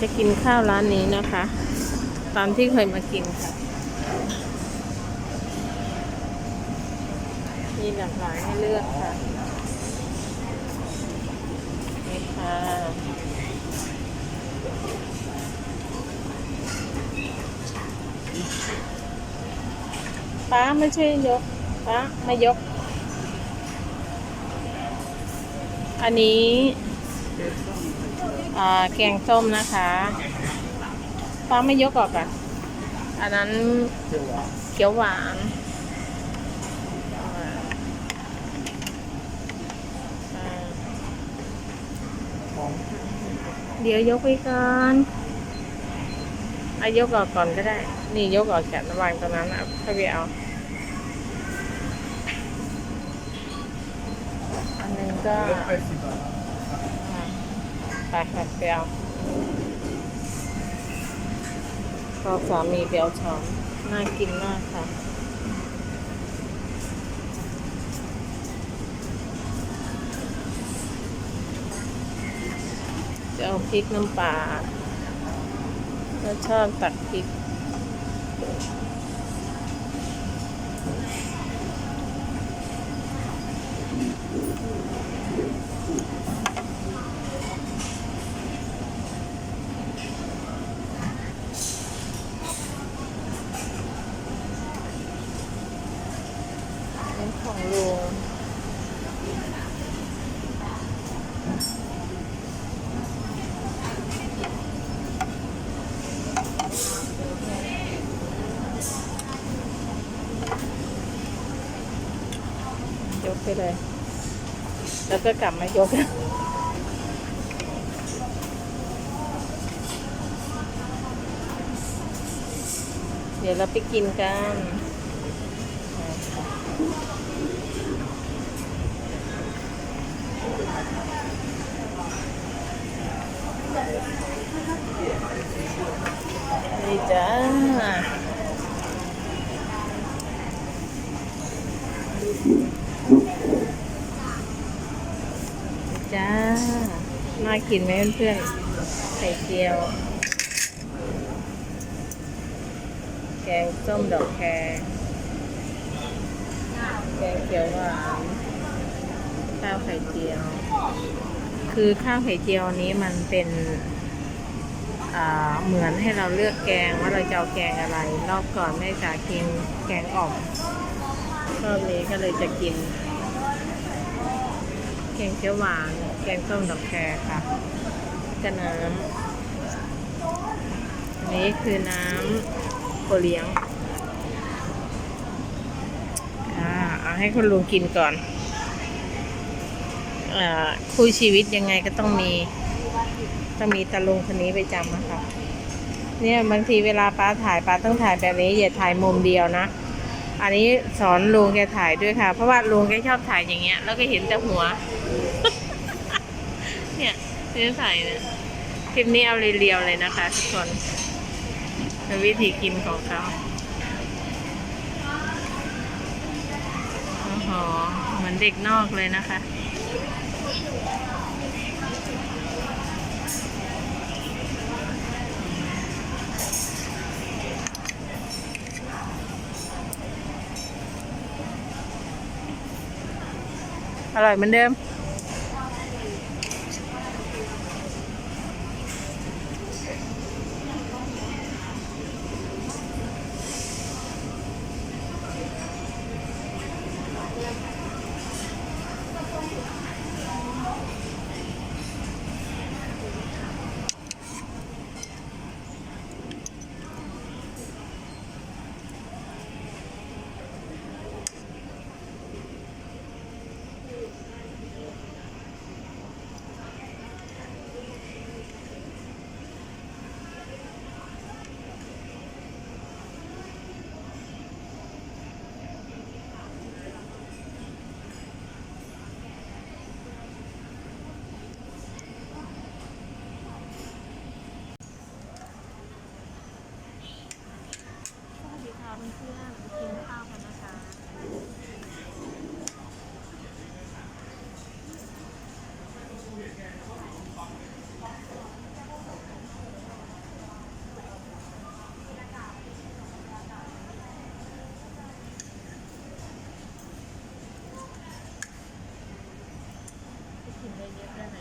จะกินข้าวร้านนี้นะคะ ตามที่เคยมากินค่ะ มีหลากหลายให้เลือกค่ะนี่ค่ะป้าไม่ช่วยยกป้าไม่ยก อันนี้ แกงส้มนะคะป้าไม่ยกออกอะ อันนั้นเขียวหวานเดี๋ยวยกไปก่อนอายกออกก่อนก็ได้ นี่ยกออกจากระวางตรงนั้นอะค่อยไปเอา อันนึงก็ ไปสิบบาทไปค่ะไปเอาพอสามีไปเอาช้อนน่ากินมากค่ะจะเอาพริกน้ำปลาแล้วชอบตักพริก เป็นของลุงยก ไปเลย แล้วก็กลับมายกเดี๋ยวเราไปกินกันนี่จ้าากินไหมเพื่อนๆไข่เจียว แกงส้มดอกแครแกงเขียวหวานข้าวไข่เจียว คือข้าวไข่เจียวนี้มันเป็นเหมือนให้เราเลือกแกงว่าเราจะเอาแกงอะไร รอบก่อนแม่จ๋ากินแกงอ่อมรอบนี้ก็เลยจะกิน แกงเขียวหวาน แกงส้มดอกแครค่ะกระน้ำอันนี้คือน้ำโอเลี้ยงอ่าเอาให้คุณลุงกินก่อนอ่าคู่ชีวิตยังไงก็ต้องมี ต้องมีตาลุงคนนี้ไปจำนะคะเนี่ยบางทีเวลาป้าถ่ายป้าต้องถ่ายแบบนี้อย่าถ่ายมุมเดียวนะอันนี้สอนลุงแกถ่ายด้วยค่ะ เพราะว่าลุงแกชอบถ่ายอย่างเงี้ย แล้วก็เห็นแต่หัว เนี่ยที่ถ่ายเนี่ยคลิปนี้เอาเรียวๆเลยนะคะทุกคนเป็นวิธีกินของเขาโอ้โหเหมือนเด็กนอกเลยนะคะอร่อยเหมือนเดิม แค่ไหน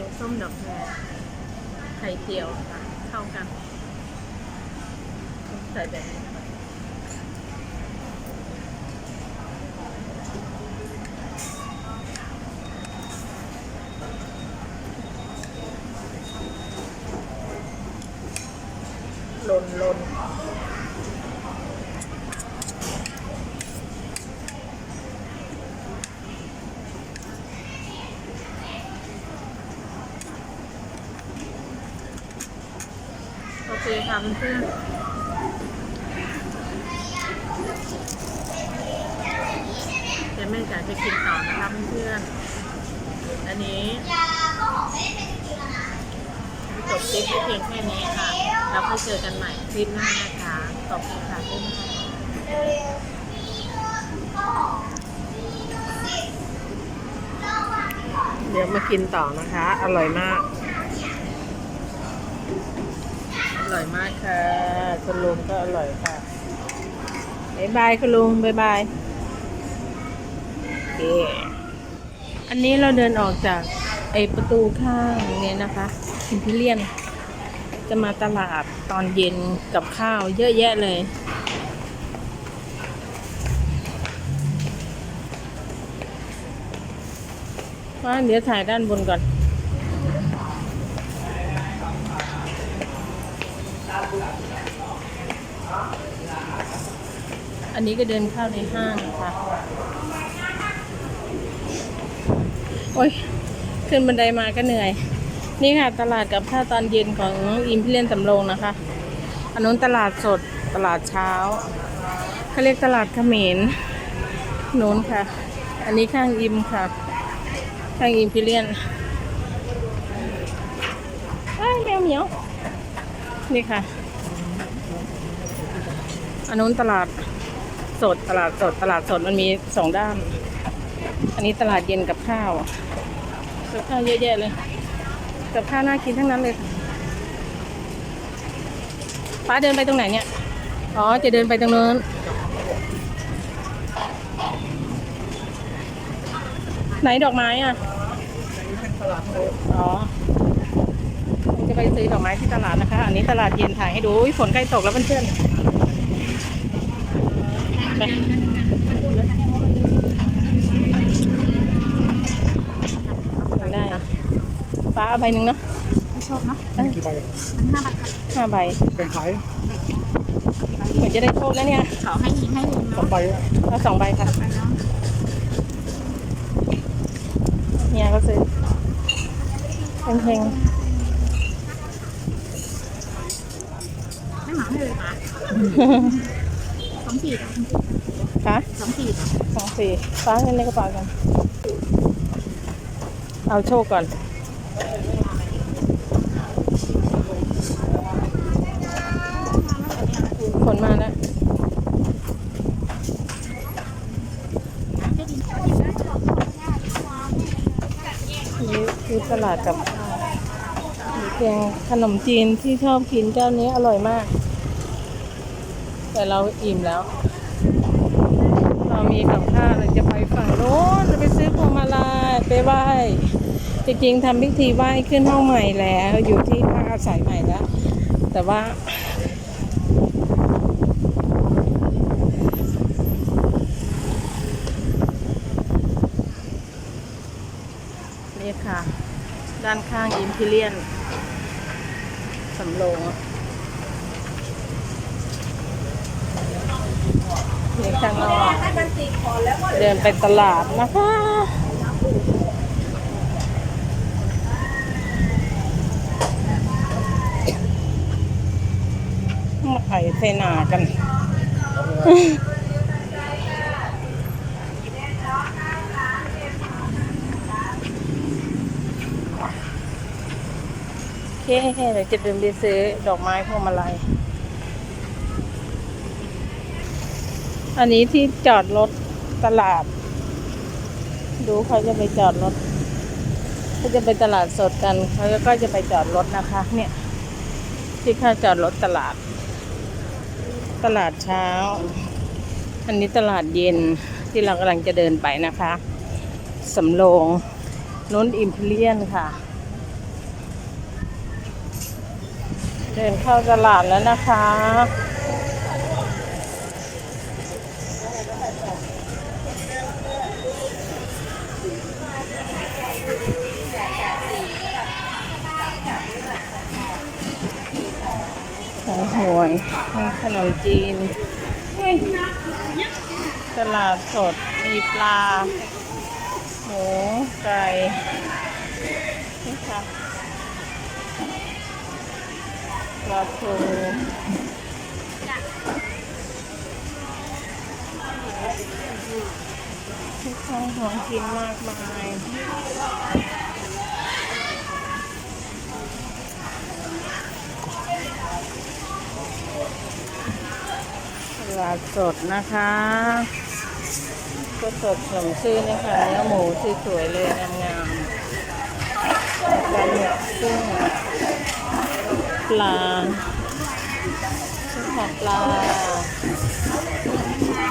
งส้มดอกแครไข่เจียวค่ะเข้ากัน ใส่แบบนี้ลนลนโอ เคค่ะเพื่อนเดี๋ยวแม่จ๋าจะกินต่อนะคะเพื่อนอันนี้จบคลิปไว้เพียงแค่นี้ค่ะแล้วค่อยเจอกันใหม่คลิปหน้านะคะขอบคุณค่ะบ๊ายบายเดี๋ยวมากินต่อนะคะ อร่อยมาก อ ร่อยมากค่ะ คุณลุงก็อร่อยค่ะบายบายคุณลุงบายบายโอเคอันนี้เราเดินออกจากไอประตูข้างเนี่ยนะคะอิมพีเรียน จะมาตลาดตอนเย็นกับข้าวเยอะแยะเลยว่าเดี๋ยวถ่ายด้านบนก่อน นนี้ก็เดินเข้าในห้างนะคะโอ้ย ขึ้นบันไดมาก็เหนื่อย นี่ค่ะ ตลาดกับข้าวตอนเย็นของอิมพิเรียนสำโรงนะคะอันนู้นตลาดสดตลาดเช้าเขาเรียกตลาดเขมรนู้นค่ะ อันนี้ข้างอิมค่ะ ข้างอิมพิเรียนอ้แมวเหมียว นี่ค่ะ อันนู้นตลาด สด ตลาดสด ตลาดสดมันมีสองด้าน อันนี้ตลาดเย็นกับข้าวกับข้าวเยอะแยะเลยกับข้าวน่ากินทั้งนั้นเลยป้าเดินไปตรงไหนเนี่ย อ๋อ จะเดินไปตรงนู้น ไหนดอกไม้อะ อ๋อจะไปซื้อดอกไม้ที่ตลาดนะคะ อันนี้ตลาดเย็นถ่ายให้ดูฝนใกล้ตกแล้วเพื่อนๆ ไปได้ฟ้าเอาใบหนึ่งเนาะไม่ชอบเนาะกี่ใบมันห้าบาทห้าใบเป็นขายเหมือนจะได้โชคแล้วเนี่ยขอให้ให้ลุงสองเนาะใบเอาสองใบค่ะไปเนาะเนี่ยก็ซื้อเพลงไม่หมาให้เลยค่ะๆ สองขีดค่ะสองขีดสองสี่ฟ้าเงินในกระเป๋ากันเอาโชคก่อนผลมาแล้วนี่คือตลาดกับข้าวมีแกงขนมจีนที่ชอบกินเจ้านี้อร่อยมาก แต่เราอิ่มแล้ว เรามีกับข้าวเราจะไปฝั่งโน้นจะไปซื้อพวงมาลัยไปไหว้จริงๆทำพิธีไหว้ขึ้นห้องใหม่แล้ว อยู่ที่พักอาศัยใหม่แล้ว แต่ว่านี่ค่ะ ด้านข้างอิมพิเรียนสำโรง นี่ข้างนอกเดินไปตลาดนะคะมาไข่เซนากัน โอเคเดี๋ยวจะเดินไปซื้อดอกไม้พวงมาลัย อันนี้ที่จอดรถตลาด ดูเขาจะไปจอดรถเขาจะไปตลาดสดกันเขาก็จะไปจอดรถนะคะ เนี่ย ที่ค่าจอดรถตลาด ตลาดเช้า อันนี้ตลาดเย็นที่เรากำลังจะเดินไปนะคะสำโรงนุ้นอิมพเลียนค่ะ เดินเข้าตลาดแล้วนะคะ ขาหวยขนมจีน ตลาดสด มีปลา หมูไก่นี่ค่ะปลาทูทุกของของกินมากมาย ลาดสดนะคะก็สดสมชื่อนะคะเนื้อหมูสวยๆเลยงามๆปลาหมึกกุ้งปลาผักปลา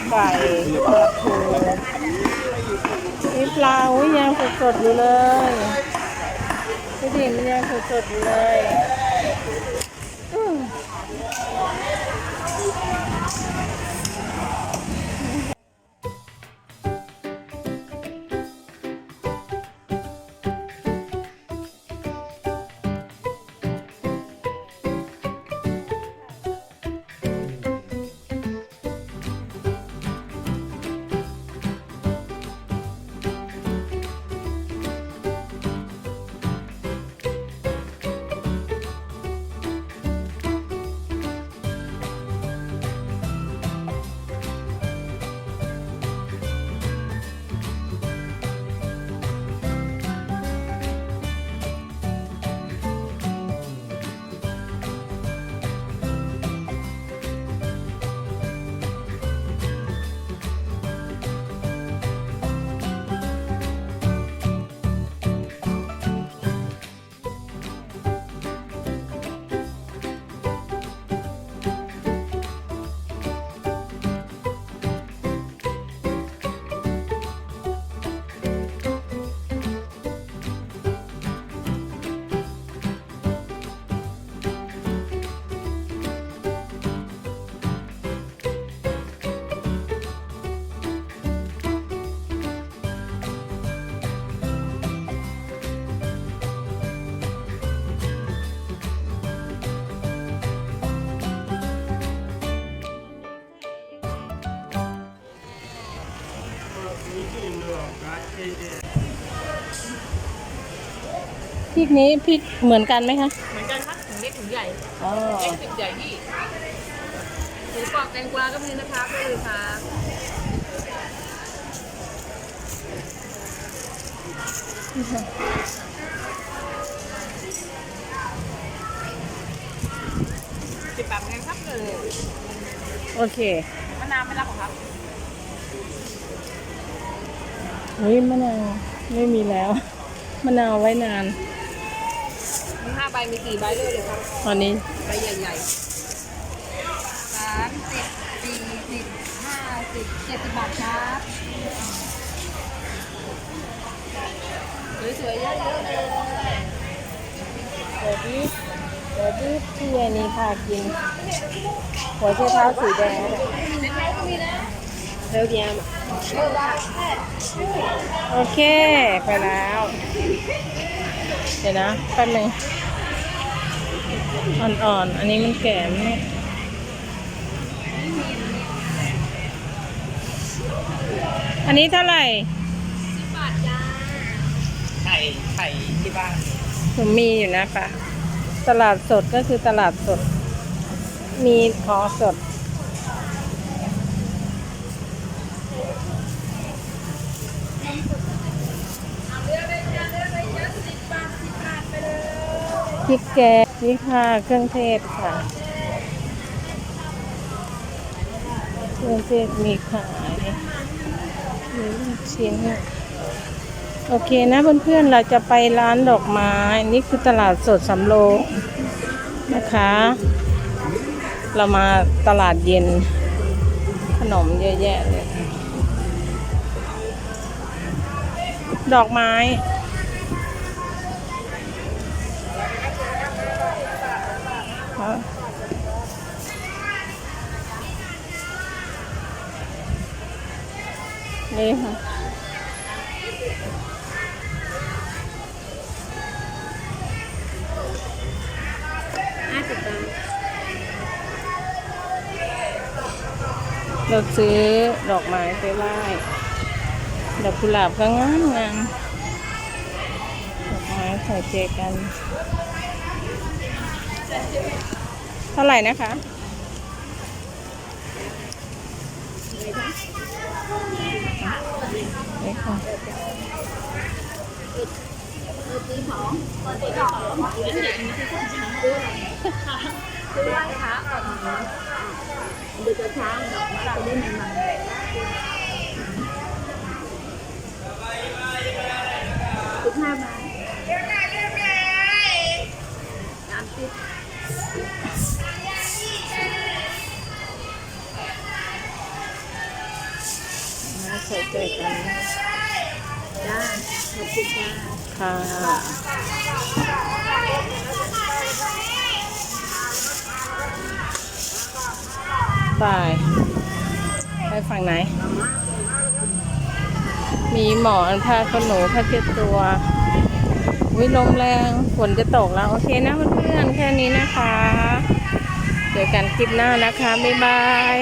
ไก่ปลาทูนี่ปลาอุ้ยยังสดๆอยู่เลยพี่ดิมันยังสดๆอยู่เลย ริกนี้พริกเหมือนกันไหมคะเหมือนกันครับถุงเล็กถุงใหญ่อ๋อเล็กถุงใหญ่พี่หมูกรอบแตงกวาก็มีนะครับได้เลยครับสิบบาทเหมือนกันครับเลยโอเคมะนาวไม่รับเหรอครับอุ้ยมะนาวไม่มีแล้วมะนาวไว้นาน มีห้าใบมีสี่ใบเลยเลยครับตอนนี้ใบใหญ่ๆสามสิบสี่สิบห้าสิบเจ็ดสิบบาทครับสวยๆเยอะๆเลยเดี๋ยวดิเดี๋ยวดิที่ยายนี้พากิน หัวเช้เท้าสีแดงเนี่ยในไทยก็มีนะเร็วเดียมโอเค ไปแล้ว เดี๋ยวนะแป๊บหนึง อ่อนๆ อันนี้มันแก่ไหมเนี่ยอันนี้เท่าไหร่บาทจ้าไข่ไข่ที่บ้านผมมีอยู่นะปะตลาดสดก็คือตลาดสด มีของสด ริกแกงนี่ค่ะเครื่องเทศค่ะเครื่องเทศมีขายมีลูกชิ้นโอเคนะเพื่อนๆเราจะไปร้านดอกไม้ นี่คือตลาดสดสำโรงนะคะ เรามาตลาดเย็น ขนมเยอะแยะเลย ดอกไม้ hả đây hả được ซื้อดอกไม้ไปไหว้ดอกกุหลาบก็งามงามดอกไม้ใส่เจกัน เท่าไหร่นะคะนี่ค่ะตีสองตีสองเดี๋ยวนี้คือคนช้าด้วยคือไหว้พระก่อนนะเดี๋ยวจะช้าดอกไม้จะได้ใหม่ๆสิบห้าบาทสามสิบ มาใส่ใจกันจ้าขอบคุณจ้าค่ะไปไปฝั่งไหน มีหมอนผ้าขนหนูผ้าเช็ดตัว วิลมแรงฝนจะตกแล้ว โอเคนะเพื่อนๆแค่นี้นะคะ เจอกันคลิปหน้านะคะ บ๊ายบาย